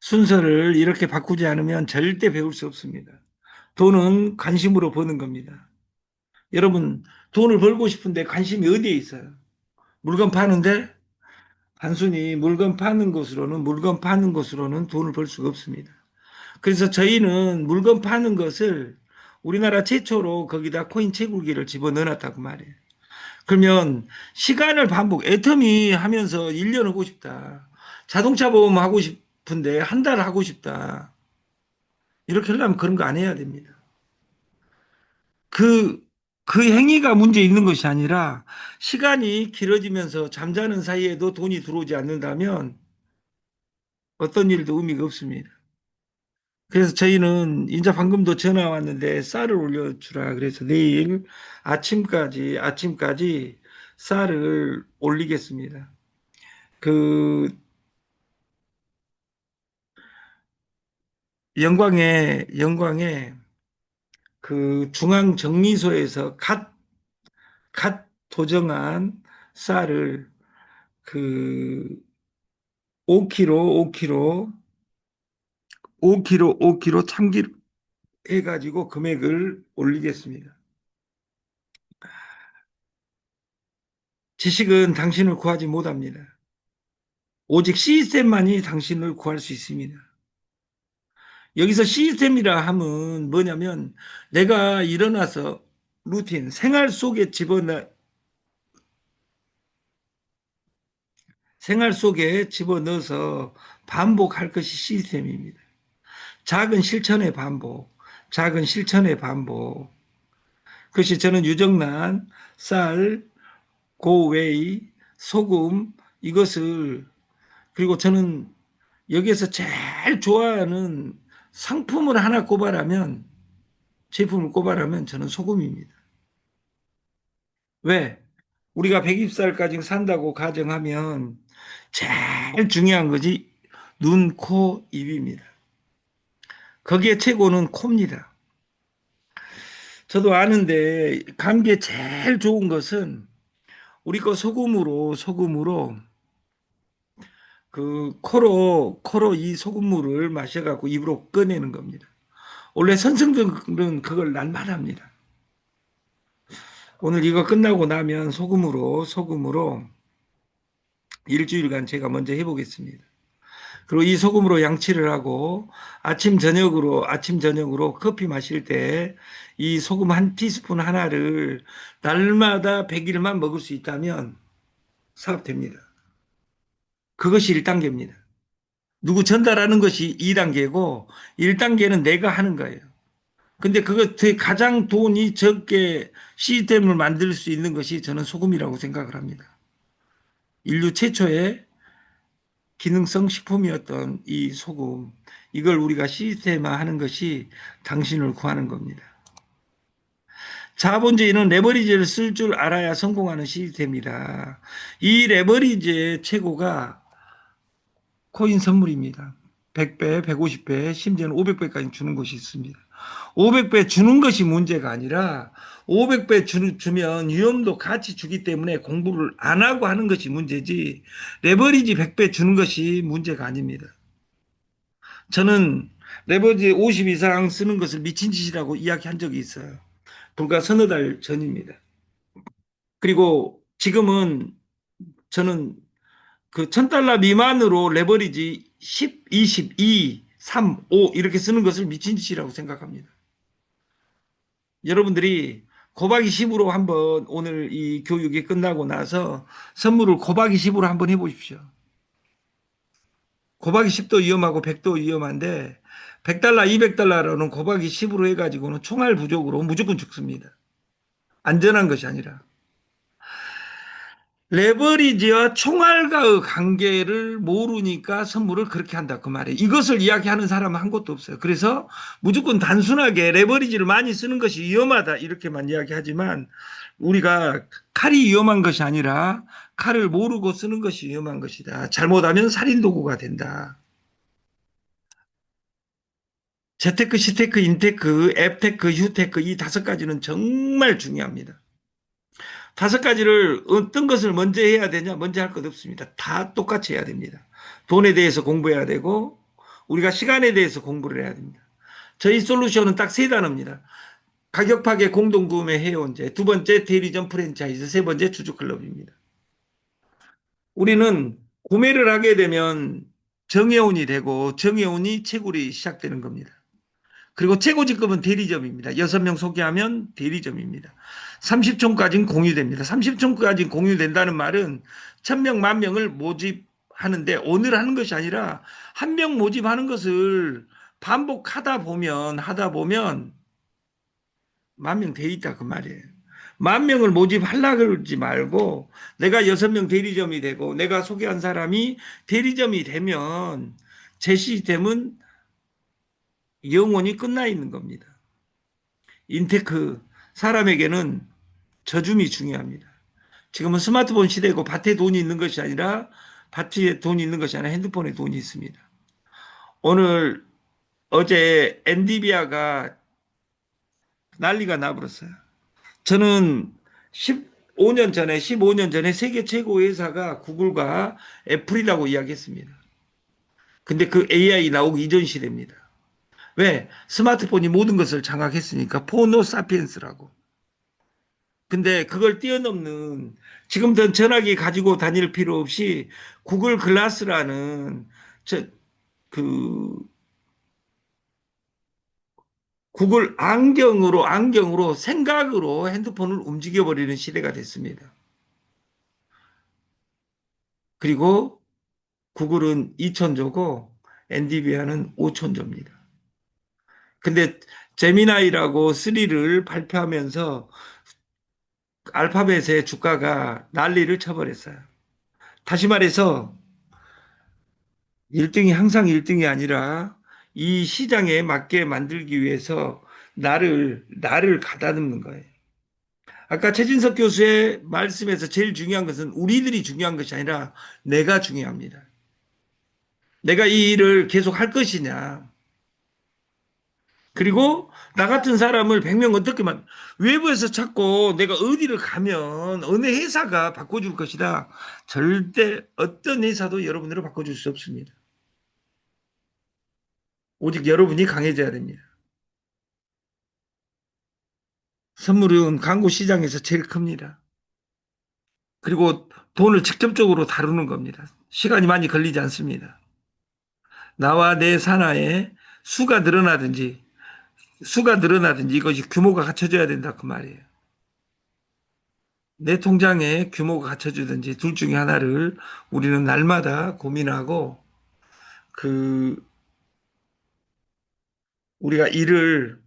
순서를 이렇게 바꾸지 않으면 절대 배울 수 없습니다. 돈은 관심으로 버는 겁니다. 여러분, 돈을 벌고 싶은데 관심이 어디에 있어요? 물건 파는데 단순히 물건 파는 것으로는 물건 파는 것으로는 돈을 벌 수가 없습니다. 그래서 저희는 물건 파는 것을 우리나라 최초로 거기다 코인 채굴기를 집어넣어놨다고 말이에요. 그러면 시간을 반복, 애터미 하면서 1년 하고 싶다. 자동차 보험 하고 싶은데 한 달 하고 싶다. 이렇게 하려면 그런 거 안 해야 됩니다. 그, 그 행위가 문제 있는 것이 아니라 시간이 길어지면서 잠자는 사이에도 돈이 들어오지 않는다면 어떤 일도 의미가 없습니다. 그래서 저희는 이제 방금도 전화 왔는데 쌀을 올려주라 그래서 내일 아침까지 아침까지 쌀을 올리겠습니다. 그 영광에 영광에 그 중앙 정리소에서 갓 갓 도정한 쌀을 그 5kg 5kg 5kg, 5kg 참기름 해가지고 금액을 올리겠습니다. 지식은 당신을 구하지 못합니다. 오직 시스템만이 당신을 구할 수 있습니다. 여기서 시스템이라 함은 뭐냐면 내가 일어나서 루틴, 생활 속에 집어넣, 생활 속에 집어넣어서 반복할 것이 시스템입니다. 작은 실천의 반복, 작은 실천의 반복. 그것이 저는 유정란, 쌀, 고웨이, 소금 이것을 그리고 저는 여기에서 제일 좋아하는 상품을 하나 꼽아라면 제품을 꼽아라면 저는 소금입니다. 왜? 우리가 120살까지 산다고 가정하면 제일 중요한 것이 눈, 코, 입입니다. 거기에 최고는 코입니다. 저도 아는데 감기에 제일 좋은 것은 우리 거 소금으로 소금으로 그 코로 코로 이 소금물을 마셔갖고 입으로 꺼내는 겁니다. 원래 선생들은 그걸 날말합니다. 오늘 이거 끝나고 나면 소금으로 소금으로 일주일간 제가 먼저 해보겠습니다. 그리고 이 소금으로 양치를 하고 아침 저녁으로 아침 저녁으로 커피 마실 때 이 소금 한 티스푼 하나를 날마다 100일만 먹을 수 있다면 사업됩니다. 그것이 1단계입니다. 누구 전달하는 것이 2단계고 1단계는 내가 하는 거예요. 근데 그거 가장 돈이 적게 시스템을 만들 수 있는 것이 저는 소금이라고 생각을 합니다. 인류 최초의 기능성 식품이었던 이 소금, 이걸 우리가 시스템화 하는 것이 당신을 구하는 겁니다. 자본주의는 레버리지를 쓸 줄 알아야 성공하는 시스템이다. 이 레버리지의 최고가 코인 선물입니다. 100배, 150배, 심지어는 500배까지 주는 것이 있습니다. 500배 주는 것이 문제가 아니라 500배 주, 주면 위험도 같이 주기 때문에 공부를 안 하고 하는 것이 문제지 레버리지 100배 주는 것이 문제가 아닙니다. 저는 레버리지 50 이상 쓰는 것을 미친 짓이라고 이야기한 적이 있어요. 불과 서너 달 전입니다. 그리고 지금은 저는 그 1000달러 미만으로 레버리지 10, 20, 2, 3, 5 이렇게 쓰는 것을 미친 짓이라고 생각합니다. 여러분들이 곱하기 10으로 한번 오늘 이 교육이 끝나고 나서 선물을 곱하기 10으로 한번 해보십시오. 곱하기 10도 위험하고 100도 위험한데 100달러, 200달러로는 곱하기 10으로 해가지고는 총알 부족으로 무조건 죽습니다. 안전한 것이 아니라. 레버리지와 총알과의 관계를 모르니까 선물을 그렇게 한다 그 말이에요. 이것을 이야기하는 사람은 한 곳도 없어요. 그래서 무조건 단순하게 레버리지를 많이 쓰는 것이 위험하다 이렇게만 이야기하지만 우리가 칼이 위험한 것이 아니라 칼을 모르고 쓰는 것이 위험한 것이다. 잘못하면 살인 도구가 된다. 재테크, 시테크, 인테크, 앱테크, 휴테크 이 다섯 가지는 정말 중요합니다. 다섯 가지를 어떤 것을 먼저 해야 되냐? 먼저 할 것 없습니다. 다 똑같이 해야 됩니다. 돈에 대해서 공부해야 되고 우리가 시간에 대해서 공부를 해야 됩니다. 저희 솔루션은 딱 세 단어입니다. 가격 파괴 공동 구매 해온제, 두 번째 대리점 프랜차이즈, 세 번째 주주 클럽입니다. 우리는 구매를 하게 되면 정해운이 되고 정해운이 채굴이 시작되는 겁니다. 그리고 최고 직급은 대리점입니다. 6명 소개하면 대리점입니다. 30촌까지는 공유됩니다. 30촌까지 공유된다는 말은 1000명, 만명을 모집하는데 오늘 하는 것이 아니라 한 명 모집하는 것을 반복하다 보면 하다 보면 만 명 돼 있다 그 말이에요. 만 명을 모집하려 그러지 말고 내가 여섯 명 대리점이 되고 내가 소개한 사람이 대리점이 되면 제 시스템은 영원히 끝나 있는 겁니다. 인테크 사람에게는 저줌이 중요합니다. 지금은 스마트폰 시대고 밭에 돈이 있는 것이 아니라 밭에 돈이 있는 것이 아니라 핸드폰에 돈이 있습니다. 오늘 어제 엔디비아가 난리가 나버렸어요. 저는 15년 전에 15년 전에 세계 최고 회사가 구글과 애플이라고 이야기했습니다. 근데 그 AI 나오기 이전 시대입니다. 왜? 스마트폰이 모든 것을 장악했으니까 포노 사피엔스라고. 근데 그걸 뛰어넘는 지금도 전화기 가지고 다닐 필요 없이 구글 글라스라는 저 그 구글 안경으로 안경으로 생각으로 핸드폰을 움직여 버리는 시대가 됐습니다. 그리고 구글은 2천조고 엔디비아는 5천조입니다. 근데 제미나이라고 3를 발표하면서 알파벳의 주가가 난리를 쳐버렸어요. 다시 말해서 1등이 항상 1등이 아니라 이 시장에 맞게 만들기 위해서 나를 나를 가다듬는 거예요. 아까 최진석 교수의 말씀에서 제일 중요한 것은 우리들이 중요한 것이 아니라 내가 중요합니다. 내가 이 일을 계속 할 것이냐. 그리고 나 같은 사람을 100명 어떻게 만 외부에서 찾고 내가 어디를 가면 어느 회사가 바꿔줄 것이다. 절대 어떤 회사도 여러분들을 바꿔줄 수 없습니다. 오직 여러분이 강해져야 됩니다. 선물은 광고 시장에서 제일 큽니다. 그리고 돈을 직접적으로 다루는 겁니다. 시간이 많이 걸리지 않습니다. 나와 내 산하에 수가 늘어나든지 수가 늘어나든지 이것이 규모가 갖춰져야 된다 그 말이에요. 내 통장에 규모가 갖춰지든지 둘 중에 하나를 우리는 날마다 고민하고 그 우리가 일을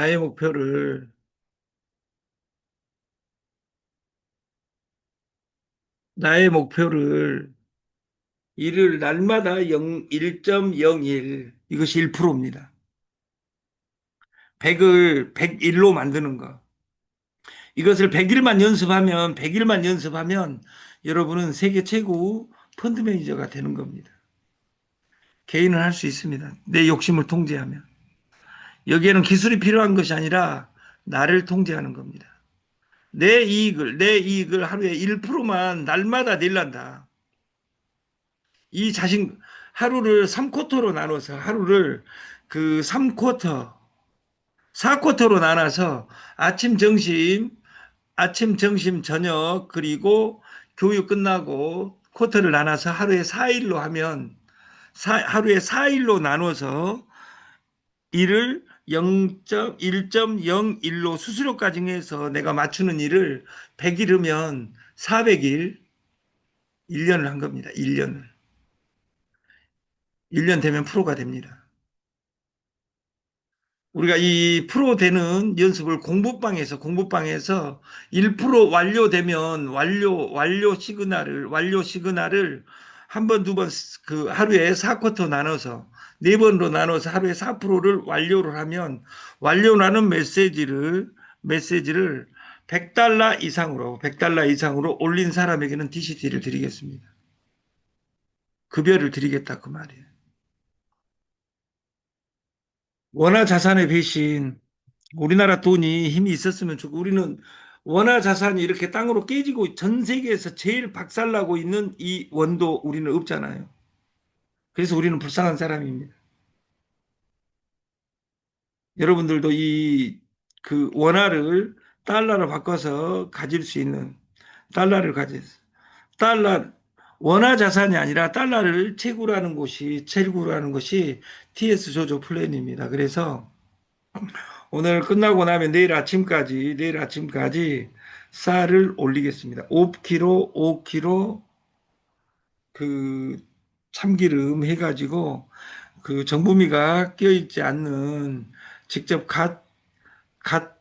나의 목표를 나의 목표를 일을 날마다 0, 1.01 이것이 1%입니다. 100을 101로 만드는 거. 이것을 100일만 연습하면 100일만 연습하면 여러분은 세계 최고 펀드 매니저가 되는 겁니다. 개인은 할 수 있습니다. 내 욕심을 통제하면. 여기에는 기술이 필요한 것이 아니라 나를 통제하는 겁니다. 내 이익을, 내 이익을 하루에 1%만 날마다 낼란다. 이 자신, 하루를 3쿼터로 나눠서 하루를 그 3쿼터, 4쿼터로 나눠서 아침, 점심, 아침, 점심, 저녁, 그리고 교육 끝나고 쿼터를 나눠서 하루에 4일로 하면 사, 하루에 4일로 나눠서 일을 0.1.01로 수수료까지 해서 내가 맞추는 일을 100일이면 400일 1년을 한 겁니다. 1년을. 1년 되면 프로가 됩니다. 우리가 이 프로 되는 연습을 공부방에서 공부방에서 1% 완료되면 완료 완료 시그널을 완료 시그널을 한 번 두 번 그 하루에 4쿼터 나눠서 네 번으로 나눠서 하루에 4%를 완료를 하면 완료라는 메시지를 메시지를 100달러 이상으로 100달러 이상으로 올린 사람에게는 DCT를 드리겠습니다. 급여를 드리겠다 그 말이에요. 원화 자산의 배신 우리나라 돈이 힘이 있었으면 좋고 우리는 원화 자산이 이렇게 땅으로 깨지고 전 세계에서 제일 박살나고 있는 이 원도 우리는 없잖아요. 그래서 우리는 불쌍한 사람입니다. 여러분들도 이 그 원화를 달러로 바꿔서 가질 수 있는 달러를 가져서 달러 원화 자산이 아니라 달러를 채굴하는 곳이 채굴하는 것이 TS 조조 플랜입니다. 그래서 오늘 끝나고 나면 내일 아침까지 내일 아침까지 쌀을 올리겠습니다. 5kg, 5kg 그 참기름 해가지고 그 정부미가 껴있지 않는 직접 갓, 갓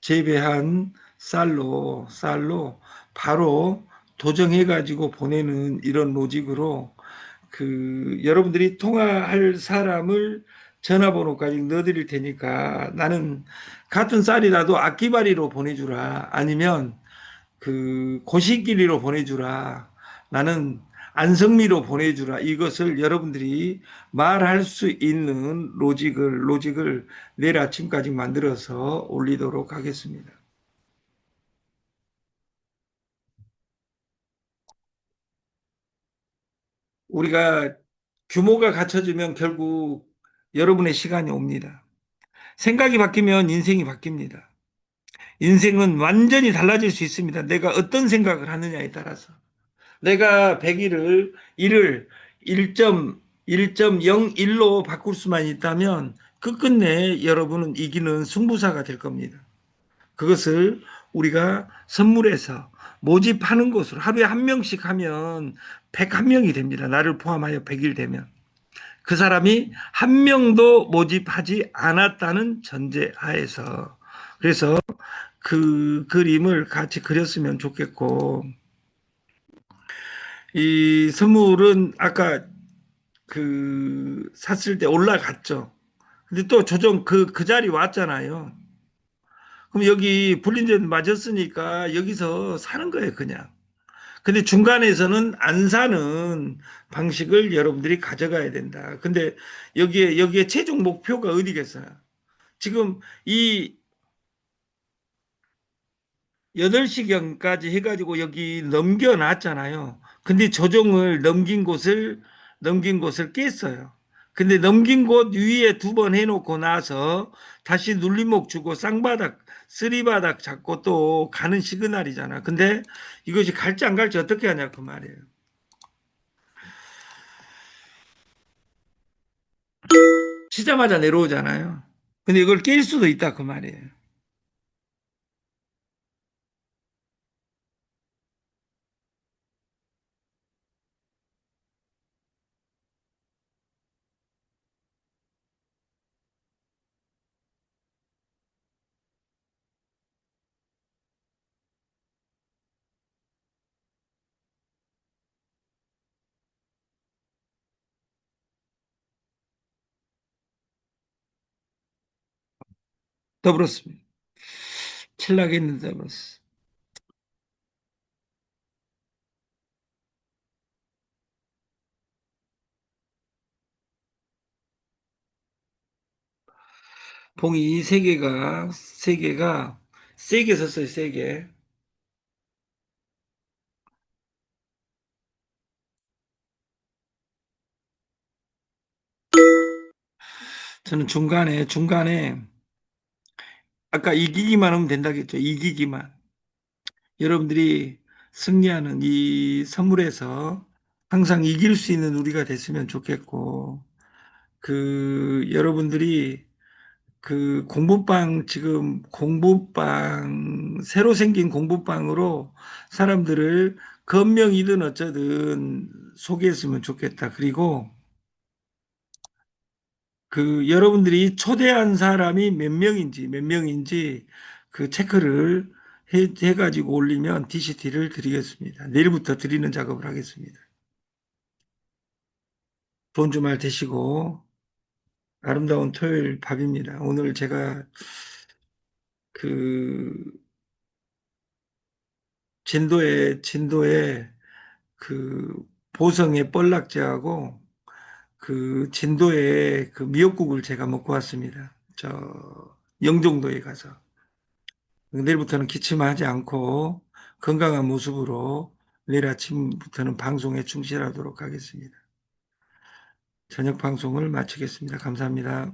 재배한 쌀로, 쌀로 바로 도정해가지고 보내는 이런 로직으로 그 여러분들이 통화할 사람을 전화번호까지 넣어드릴 테니까 나는 같은 쌀이라도 악기바리로 보내주라. 아니면 그 고시끼리로 보내주라. 나는 안성미로 보내주라 이것을 여러분들이 말할 수 있는 로직을 로직을 내일 아침까지 만들어서 올리도록 하겠습니다. 우리가 규모가 갖춰지면 결국 여러분의 시간이 옵니다. 생각이 바뀌면 인생이 바뀝니다. 인생은 완전히 달라질 수 있습니다. 내가 어떤 생각을 하느냐에 따라서. 내가 100일을 1을 1.1.01로 바꿀 수만 있다면 끝끝내 여러분은 이기는 승부사가 될 겁니다. 그것을 우리가 선물해서 모집하는 것으로 하루에 한 명씩 하면 101명이 됩니다. 나를 포함하여 100일 되면. 그 사람이 한 명도 모집하지 않았다는 전제 하에서. 그래서 그 그림을 같이 그렸으면 좋겠고, 이 선물은 아까 그 샀을 때 올라갔죠. 근데 또 조정 그, 그 자리 왔잖아요. 그럼 여기 불린전 맞았으니까 여기서 사는 거예요, 그냥. 근데 중간에서는 안 사는 방식을 여러분들이 가져가야 된다. 근데 여기에, 여기에 최종 목표가 어디겠어요? 지금 이 8시경까지 해가지고 여기 넘겨놨잖아요. 근데 조정을 넘긴 곳을, 넘긴 곳을 깼어요. 근데 넘긴 곳 위에 두 번 해놓고 나서 다시 눌림목 주고 쌍바닥, 쓰리바닥 잡고 또 가는 시그널이잖아. 근데 이것이 갈지 안 갈지 어떻게 하냐 그 말이에요. 치자마자 내려오잖아요. 근데 이걸 깰 수도 있다 그 말이에요. 더불었습니다. 칠락했는데 더불었어. 봉이 세 개가 세 개가 세게 섰어요. 세게. 저는 중간에 중간에 아까 이기기만 하면 된다겠죠. 이기기만. 여러분들이 승리하는 이 선물에서 항상 이길 수 있는 우리가 됐으면 좋겠고 그 여러분들이 그 공부방 지금 공부방 새로 생긴 공부방으로 사람들을 건명이든 어쩌든 소개했으면 좋겠다. 그리고 그 여러분들이 초대한 사람이 몇 명인지 몇 명인지 그 체크를 해, 해가지고 올리면 DCT를 드리겠습니다. 내일부터 드리는 작업을 하겠습니다. 좋은 주말 되시고 아름다운 토요일 밤입니다. 오늘 제가 그 진도에 진도에 그 보성의 뻘락제하고 그 진도에 그 미역국을 제가 먹고 왔습니다. 저 영종도에 가서 내일부터는 기침하지 않고 건강한 모습으로 내일 아침부터는 방송에 충실하도록 하겠습니다. 저녁 방송을 마치겠습니다. 감사합니다.